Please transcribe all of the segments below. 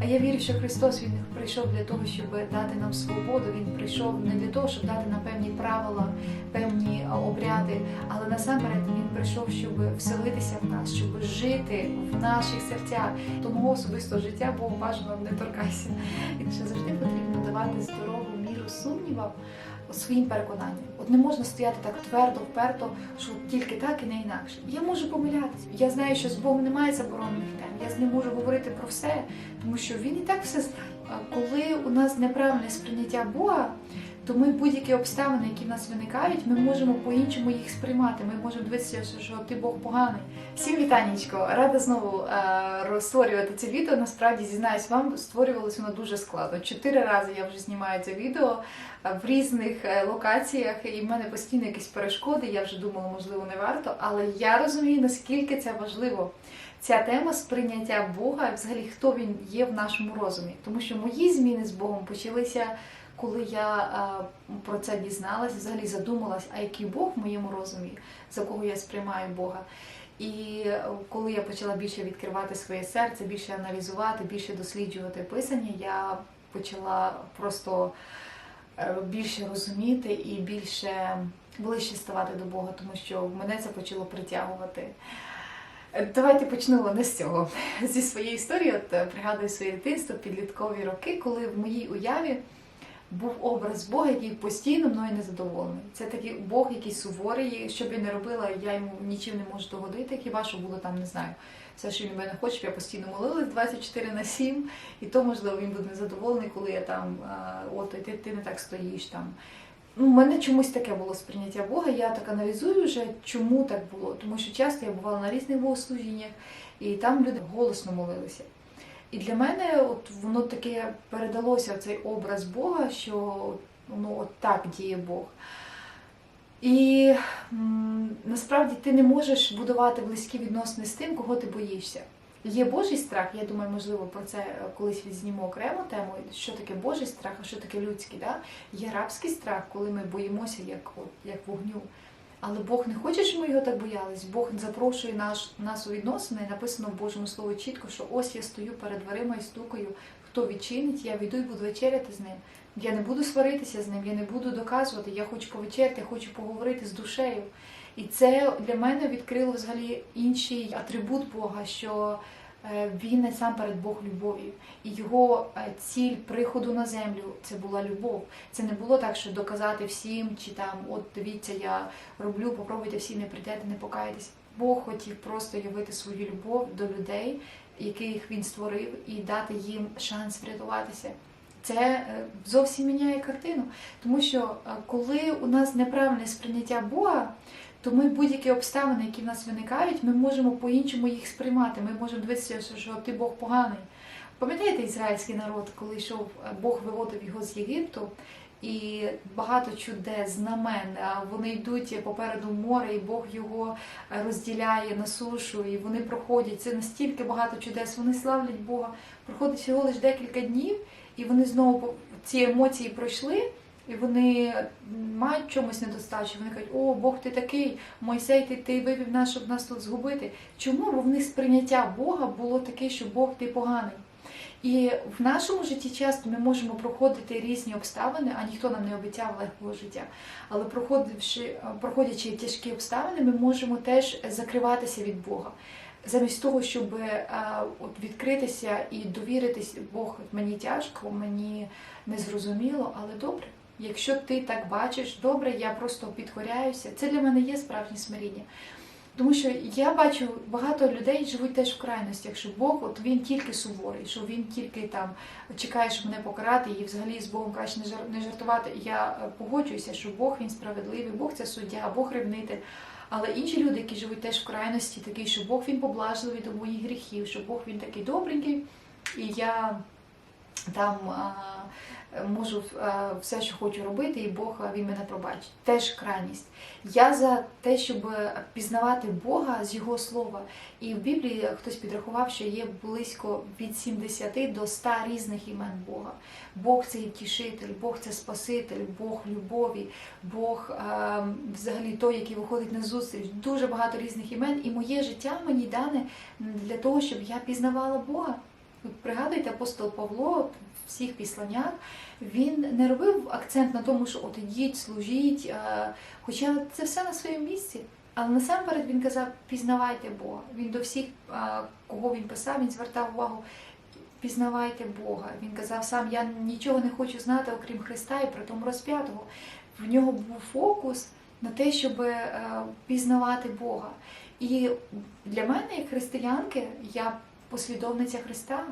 А я вірю, що Христос Він прийшов для того, щоб дати нам свободу. Він прийшов не для того, щоб дати нам певні правила, певні обряди, але насамперед він прийшов, щоб вселитися в нас, щоб жити в наших серцях. Тому особисто життя Богу бажано не торкайся. І ще завжди потрібно давати здорову міру сумнівам своїм переконанням. От не можна стояти так твердо, вперто, що тільки так і не інакше. Я можу помилятися. Я знаю, що з Богом немає заборонених тем. Я з ним можу говорити про все, тому що він і так все знає. Коли у нас неправильне сприйняття Бога, то ми будь-які обставини, які в нас виникають, ми можемо по-іншому їх сприймати. Ми можемо дивитися, що- ти Бог поганий. Всім вітанечко! Рада знову е, створювати це відео. Насправді зізнаюсь, вам створювалося воно дуже складно. Чотири рази я вже знімаю це відео е, в різних е, локаціях, і в мене постійно якісь перешкоди. Я вже думала, можливо, не варто, але я розумію, наскільки це важливо. Ця тема сприйняття Бога, і взагалі хто він є в нашому розумі. Тому що мої зміни з Богом почалися, коли я е, про це дізналась, взагалі задумалась, а який Бог в моєму розумі, за кого я сприймаю Бога. І е, коли я почала більше відкривати своє серце, більше аналізувати, більше досліджувати писання, я почала просто е, більше розуміти і більше ближче ставати до Бога, тому що мене це почало притягувати. Давайте почну не з цього. Зі своєї історії, от пригадую своє дитинство, підліткові роки, коли в моїй уяві був образ Бога, який постійно мною незадоволений. Це такий Бог, який суворий, що б я не робила, я йому нічим не можу догодити, хіба що було там, не знаю. Все, що він мене хоче, я постійно молилась 24 на 7, і то, можливо, він буде незадоволений, коли я там, от, ти, ти не так стоїш там. Ну, у мене чомусь таке було сприйняття Бога. Я так аналізую вже, чому так було. Тому що часто я бувала на різних богослужіннях, і там люди голосно молилися. І для мене от воно таке передалося цей образ Бога, що ну, от так діє Бог. І насправді ти не можеш будувати близькі відносини з тим, кого ти боїшся. Є Божий страх, я думаю, можливо, про це колись відзніму окрему тему, що таке Божий страх, а що таке людський. Да? Є рабський страх, коли ми боїмося як, як вогню. Але Бог не хоче, щоб ми його так боялись. Бог запрошує наш, нас у відносини, і написано в Божому Слові чітко, що ось я стою перед дверима і стукаю. Хто відчинить, я війду і буду вечеряти з ним. Я не буду сваритися з ним, я не буду доказувати. Я хочу повечеряти, я хочу поговорити з душею. І це для мене відкрило взагалі інший атрибут Бога, що він насамперед Бог любові. І його е, ціль приходу на землю це була любов. Це не було так, що доказати всім, чи там, от дивіться, я роблю, попробуйте всі не прийдете, не покаєтесь. Бог хотів просто явити свою любов до людей, яких він створив, і дати їм шанс врятуватися. Це е, зовсім міняє картину. Тому що е, коли у нас неправильне сприйняття Бога, то ми будь-які обставини, які в нас виникають, ми можемо по-іншому їх сприймати. Ми можемо дивитися, що, ти Бог поганий. Пам'ятаєте ізраїльський народ, коли йшов е, Бог виводив його з Єгипту, і багато чудес, знамен. Вони йдуть попереду море, і Бог його е, розділяє на сушу, і вони проходять. Це настільки багато чудес. Вони славлять Бога. Проходить всього лише декілька днів, і вони знову ці емоції пройшли. І вони мають чомусь недостачу. Вони кажуть, о, Бог ти такий, Мойсей, ти, ти вивів нас, щоб нас тут згубити. Чому? Бо в них сприйняття Бога було таке, що Бог ти поганий. І в нашому житті часто ми можемо проходити різні обставини, а ніхто нам не обіцяв легкого життя. Але проходивши, проходячи тяжкі обставини, ми можемо теж закриватися від Бога. Замість того, щоб е, от відкритися і довіритись, Бог мені тяжко, мені незрозуміло, але добре. Якщо ти так бачиш, добре, я просто підкоряюся. Це для мене є справжнє смиріння. Тому що я бачу, багато людей живуть теж в крайностях, що Бог, от він тільки суворий, що він тільки там чекає, щоб мене покарати, і взагалі з Богом краще не жар- не жартувати. Я е, погоджуюся, що Бог він справедливий, Бог це суддя, Бог ревнитель. Але інші люди, які живуть теж в крайності, такі, що Бог він поблажливий до моїх гріхів, що Бог він такий добренький, і я там можу все, що хочу робити, і Бог він мене пробачить. Теж крайність. Я за те, щоб пізнавати Бога з Його слова. І в Біблії хтось підрахував, що є близько від 70 до 100 різних імен Бога. Бог це втішитель, Бог це Спаситель, Бог любові, Бог взагалі той, який виходить на зустріч. Дуже багато різних імен. І моє життя мені дане для того, щоб я пізнавала Бога. Пригадуйте, апостол Павло всіх післаннях він не робив акцент на тому, що от ідіть, служіть, е, хоча це все на своєму місці. Але насамперед він казав, пізнавайте Бога. Він до всіх, е, кого він писав, він звертав увагу, пізнавайте Бога. Він казав сам, я нічого не хочу знати, окрім Христа і при тому розп'ятого. В нього був фокус на те, щоб е, пізнавати Бога. І для мене, як християнки, я послідовниця Христа.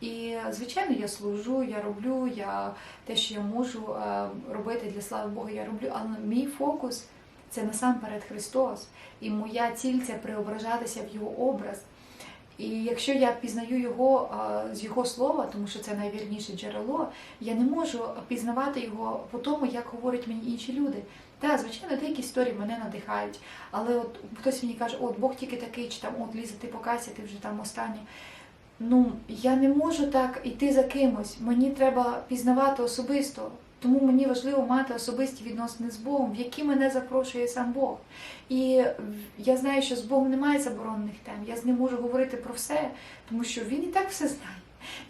І, звичайно, я служу, я роблю, я те, що я можу е, робити для слави Бога, я роблю, але мій фокус це насамперед Христос. І моя ціль це преображатися в Його образ. І якщо я пізнаю його е, з його слова, тому що це найвірніше джерело, я не можу пізнавати його по тому, як говорять мені інші люди. Так, звичайно, деякі історії мене надихають, але от хтось мені каже, от Бог тільки такий, чи там от Ліза, ти покайся, ти вже там останній. Ну, я не можу так йти за кимось. Мені треба пізнавати особисто. Тому мені важливо мати особисті відносини з Богом, в які мене запрошує сам Бог. І я знаю, що з Богом немає заборонених тем. Я з ним можу говорити про все, тому що він і так все знає.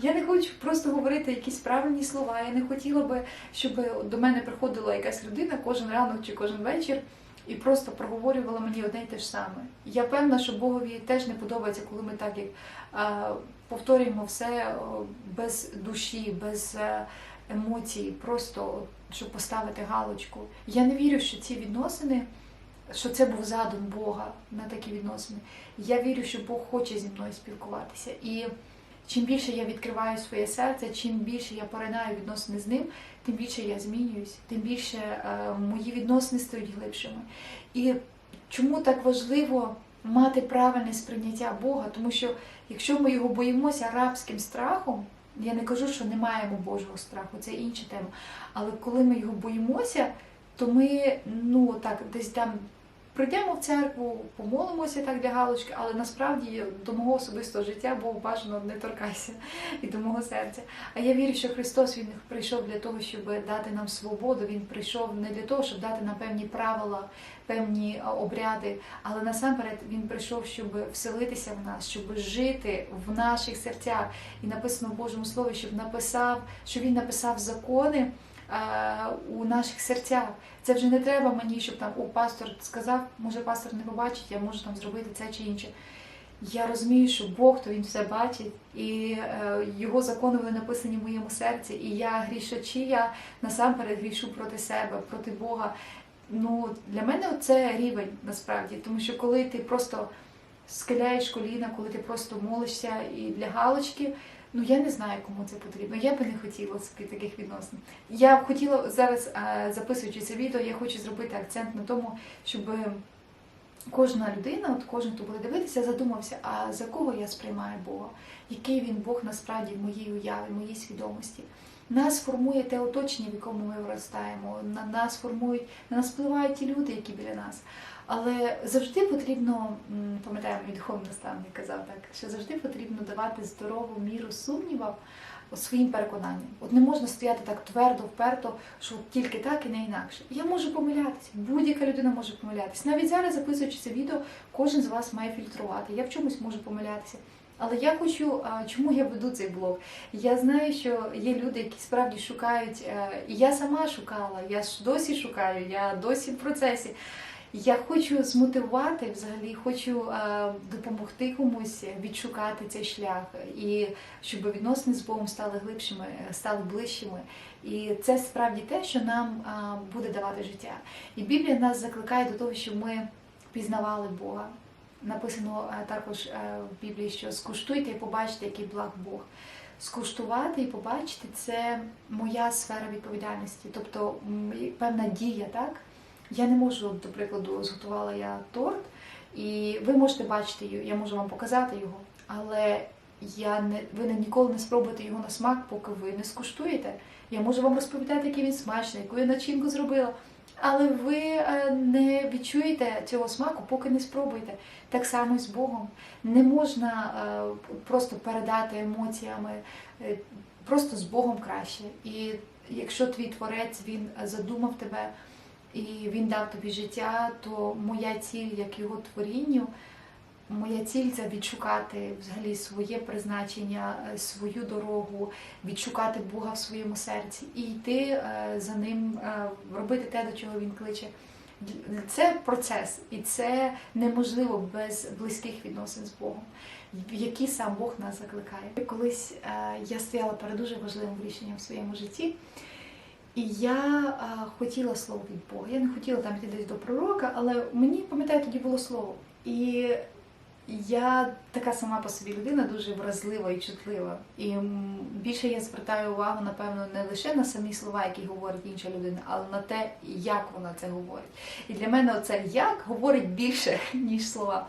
Я не хочу просто говорити якісь правильні слова. Я не хотіла би, щоб до мене приходила якась людина кожен ранок чи кожен вечір і просто проговорювала мені одне й те ж саме. Я певна, що Богові теж не подобається, коли ми так як е, повторюємо все без душі, без е, емоцій, просто щоб поставити галочку. Я не вірю, що ці відносини. Що це був задум Бога на такі відносини. Я вірю, що Бог хоче зі мною спілкуватися. І чим більше я відкриваю своє серце, чим більше я поринаю відносини з ним, тим більше я змінююсь, тим більше е, мої відносини стають глибшими. І чому так важливо мати правильне сприйняття Бога? Тому що якщо ми його боїмося рабським страхом, я не кажу, що не маємо Божого страху, це інша тема. Але коли ми його боїмося, то ми ну так десь там прийдемо в церкву, помолимося так для галочки, але насправді до мого особистого життя Бог бажано не торкайся і до мого серця. А я вірю, що Христос Він прийшов для того, щоб дати нам свободу. Він прийшов не для того, щоб дати нам певні правила, певні обряди, але насамперед він прийшов, щоб вселитися в нас, щоб жити в наших серцях. І написано в Божому Слові, щоб написав, що він написав закони у наших серцях. Це вже не треба мені, щоб там о, пастор сказав, може пастор не побачить, я можу там зробити це чи інше. Я розумію, що Бог то він все бачить, і е, його закони вони написані в моєму серці. І я грішачі, я насамперед грішу проти себе, проти Бога. Ну для мене це рівень насправді, тому що коли ти просто скеляєш коліна, коли ти просто молишся і для галочки. Ну я не знаю, кому це потрібно. Я би не хотіла собі таких відносин. Я б хотіла зараз, записуючи це відео, я хочу зробити акцент на тому, щоб кожна людина, от кожен, хто буде дивитися, задумався, а за кого я сприймаю Бога, який він Бог насправді в моїй уяві, в моїй свідомості. Нас формує те оточення, в якому ми виростаємо. На нас формують, на нас впливають ті люди, які біля нас. Але завжди потрібно, пам'ятаю, мій духовний наставник казав так, що завжди потрібно давати здорову міру сумнівам своїм переконанням. От не можна стояти так твердо, вперто, що тільки так і не інакше. Я можу помилятися, будь-яка людина може помилятися. Навіть зараз, записуючи це відео, кожен з вас має фільтрувати. Я в чомусь можу помилятися. Але я хочу, чому я веду цей блог? Я знаю, що є люди, які справді шукають, е, і я сама шукала, я ж досі шукаю, я досі в процесі. Я хочу змотивувати взагалі, хочу е, допомогти комусь відшукати цей шлях, і щоб відносини з Богом стали глибшими, стали ближчими. І це справді те, що нам е, буде давати життя. І Біблія нас закликає до того, щоб ми пізнавали Бога. Написано е, також в Біблії, що скуштуйте і побачите, який благ Бог. Скуштувати і побачити це моя сфера відповідальності, тобто певна дія, так? Я не можу, до прикладу, зготувала я торт, і ви можете бачити його, я можу вам показати його, але я не, ви ніколи не спробуєте його на смак, поки ви не скуштуєте. Я можу вам розповідати, який він смачний, яку я начинку зробила. Але ви е, не відчуєте цього смаку, поки не спробуєте. Так само і з Богом. Не можна е, просто передати емоціями, е, просто з Богом краще. І якщо твій творець він задумав тебе і він дав тобі життя, то моя ціль, як його творінню, моя ціль це відшукати взагалі своє призначення, е, свою дорогу, відшукати Бога в своєму серці і йти е, за ним, е, робити те, до чого він кличе. Це процес, і це неможливо без близьких відносин з Богом, в які сам Бог нас закликає. Колись я стояла перед дуже важливим рішенням в своєму житті, і я е, хотіла слово від Бога. Я не хотіла там йти десь до пророка, але мені, пам'ятаю, тоді було слово. І я така сама по собі людина, дуже вразлива і чутлива. І більше я звертаю увагу, напевно, не лише на самі слова, які говорить інша людина, але на те, як вона це говорить. І для мене оце як говорить більше, ніж слова.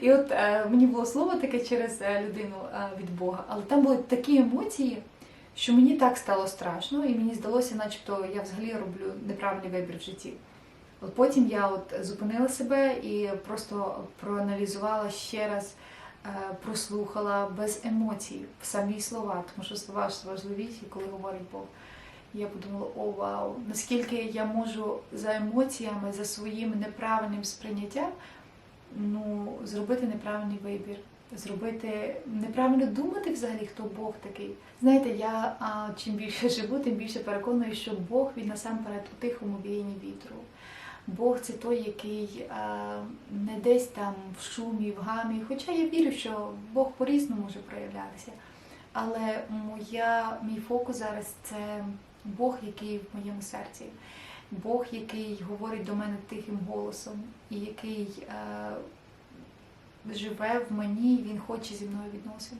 І от е, мені було слово таке через е, людину е, від Бога, але там були такі емоції, що мені так стало страшно, і мені здалося, начебто я взагалі роблю неправильний вибір в житті. От потім я от зупинила себе і просто проаналізувала ще раз, е, прослухала без емоцій самі слова, тому що слова ж важливіші, коли говорить Бог. Я подумала, о вау, наскільки я можу за емоціями, за своїм неправильним сприйняттям ну, зробити неправильний вибір, зробити неправильно думати взагалі, хто Бог такий. Знаєте, я а, чим більше живу, тим більше переконую, що Бог він насамперед у тихому віянні вітру. Бог це той, який а, не десь там в шумі, в гамі. Хоча я вірю, що Бог по-різному може проявлятися. Але моя, мій фокус зараз це Бог, який в моєму серці. Бог, який говорить до мене тихим голосом, і який е, живе в мені, і він хоче зі мною відносин.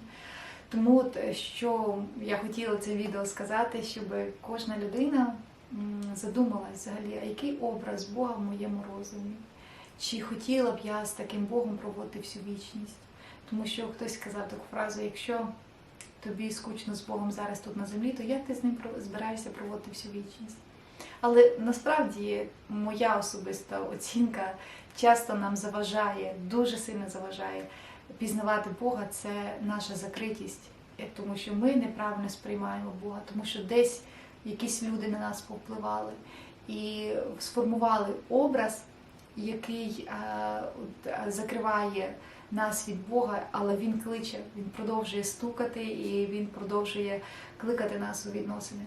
Тому е, що я хотіла це відео сказати, щоб кожна людина задумалась взагалі, а який образ Бога в моєму розумі? Чи хотіла б я з таким Богом проводити всю вічність? Тому що хтось сказав таку фразу: якщо тобі скучно з Богом зараз тут на землі, то як ти з ним збираєшся проводити всю вічність? Але насправді моя особиста оцінка часто нам заважає, дуже сильно заважає пізнавати Бога це наша закритість, Е, тому що ми неправильно сприймаємо Бога, тому що десь якісь люди на нас повпливали і сформували образ, який закриває нас від Бога, але він кличе, він продовжує стукати і він продовжує кликати нас у відносини.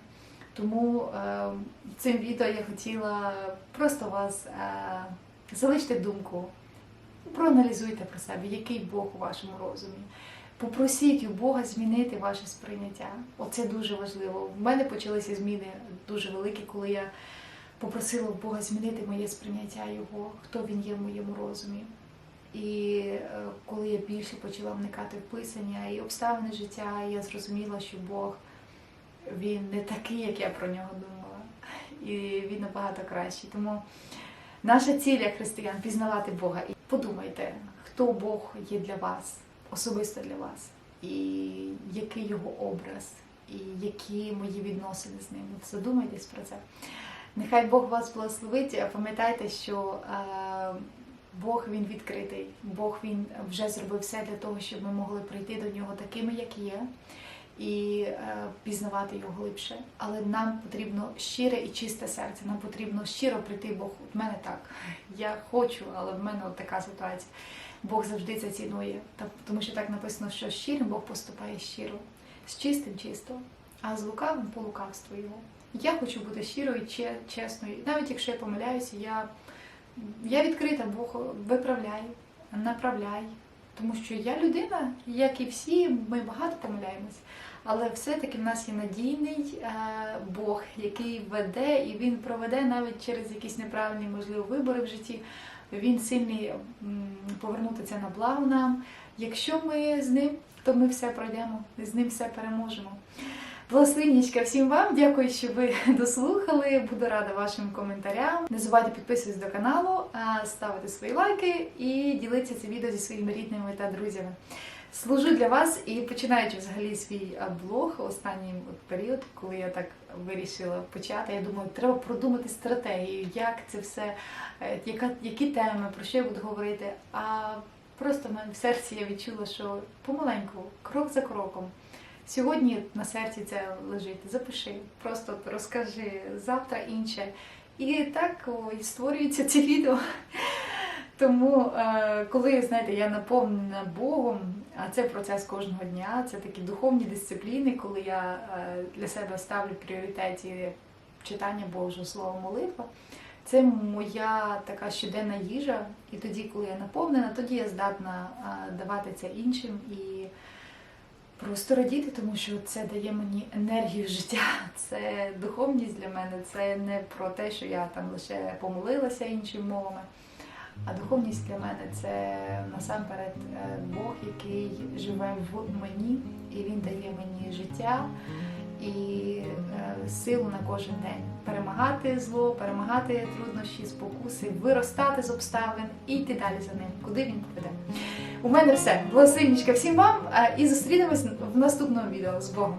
Тому е, цим відео я хотіла просто вас е, залишити думку. Проаналізуйте про себе, який Бог у вашому розумі. Попросіть у Бога змінити ваше сприйняття. Оце дуже важливо. В мене почалися зміни дуже великі, коли я попросила у Бога змінити моє сприйняття Його, хто він є в моєму розумі. І е, коли я більше почала вникати в писання і обставини життя, я зрозуміла, що Бог він не такий, як я про нього думала. І він набагато кращий. Тому наша ціль як християн пізнавати Бога. І подумайте, хто Бог є для вас, особисто для вас, і який його образ, і які мої відносини з ним. От Задумайтесь про це. Нехай Бог вас благословить. А Пам'ятайте, що е, Бог він відкритий, Бог він вже зробив все для того, щоб ми могли прийти до нього такими, як є і е, пізнавати його глибше. Але нам потрібно щире і чисте серце. Нам потрібно щиро прийти Бог. В мене так. Я хочу, але в мене от така ситуація. Бог завжди це цінує. Тому що так написано, що щирим Бог поступає щиро, з чистим чисто, а з лукавим по лукавству його. Я хочу бути щирою, чесною. Навіть якщо я помиляюся, я, я відкрита, Бог виправляй, направляй. Тому що я людина, як і всі, ми багато помиляємось. Але все-таки в нас є надійний е, Бог, який веде, і він проведе навіть через якісь неправильні, можливо, вибори в житті. Він сильний повернутися на благо нам. Якщо ми з ним, то ми все пройдемо, з ним все переможемо. Благословіннячка всім вам, дякую, що ви дослухали. Буду рада вашим коментарям. Не забувайте підписуватись до каналу, ставити свої лайки і ділитися це відео зі своїми рідними та друзями. Служу для вас і починаючи взагалі свій блог останній період, коли я так вирішила почати. Я думаю, треба продумати стратегію, як це все, е, яка, які теми, про що я буду говорити. А просто в мене в серці я відчула, що помаленьку, крок за кроком. Сьогодні на серці це лежить. Запиши, просто розкажи завтра інше. І так і створюються ці відео. Тому, е, коли знаєте, я наповнена Богом, а це процес кожного дня, це такі духовні дисципліни, коли я е, для себе ставлю пріоритеті читання Божого Слова молитва. Це моя така щоденна їжа, і тоді, коли я наповнена, тоді я здатна е, давати це іншим і просто радіти, тому що це дає мені енергію життя. Це духовність для мене. Це не про те, що я там лише помолилася іншими мовами. А духовність для мене це насамперед е, Бог, який живе в мені, і він дає мені життя і е, силу на кожен день перемагати зло, перемагати труднощі, спокуси, виростати з обставин і йти далі за ним, куди він поведе. У мене все. Благословіннячка всім вам е, і зустрінемось в наступному відео з Богом.